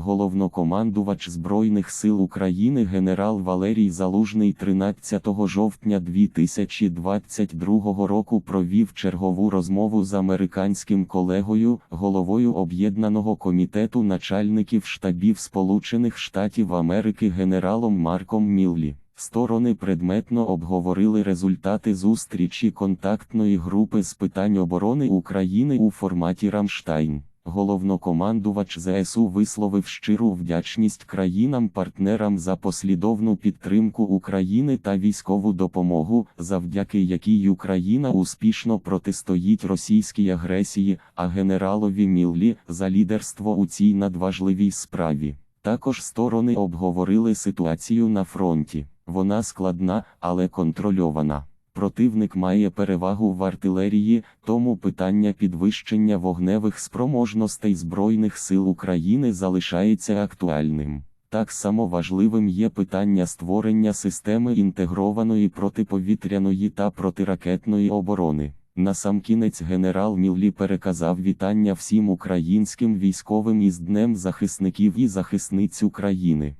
Головнокомандувач Збройних сил України генерал Валерій Залужний 13 жовтня 2022 року провів чергову розмову з американським колегою, головою Об'єднаного комітету начальників штабів Сполучених Штатів Америки генералом Марком Міллі. Сторони предметно обговорили результати зустрічі контактної групи з питань оборони України у форматі Рамштайн. Головнокомандувач ЗСУ висловив щиру вдячність країнам-партнерам за послідовну підтримку України та військову допомогу, завдяки якій Україна успішно протистоїть російській агресії, а генералові Міллі за лідерство у цій надважливій справі. Також сторони обговорили ситуацію на фронті. Вона складна, але контрольована. Противник має перевагу в артилерії, тому питання підвищення вогневих спроможностей Збройних сил України залишається актуальним. Так само важливим є питання створення системи інтегрованої протиповітряної та протиракетної оборони. Насамкінець генерал Міллі переказав вітання всім українським військовим із Днем захисників і захисниць України.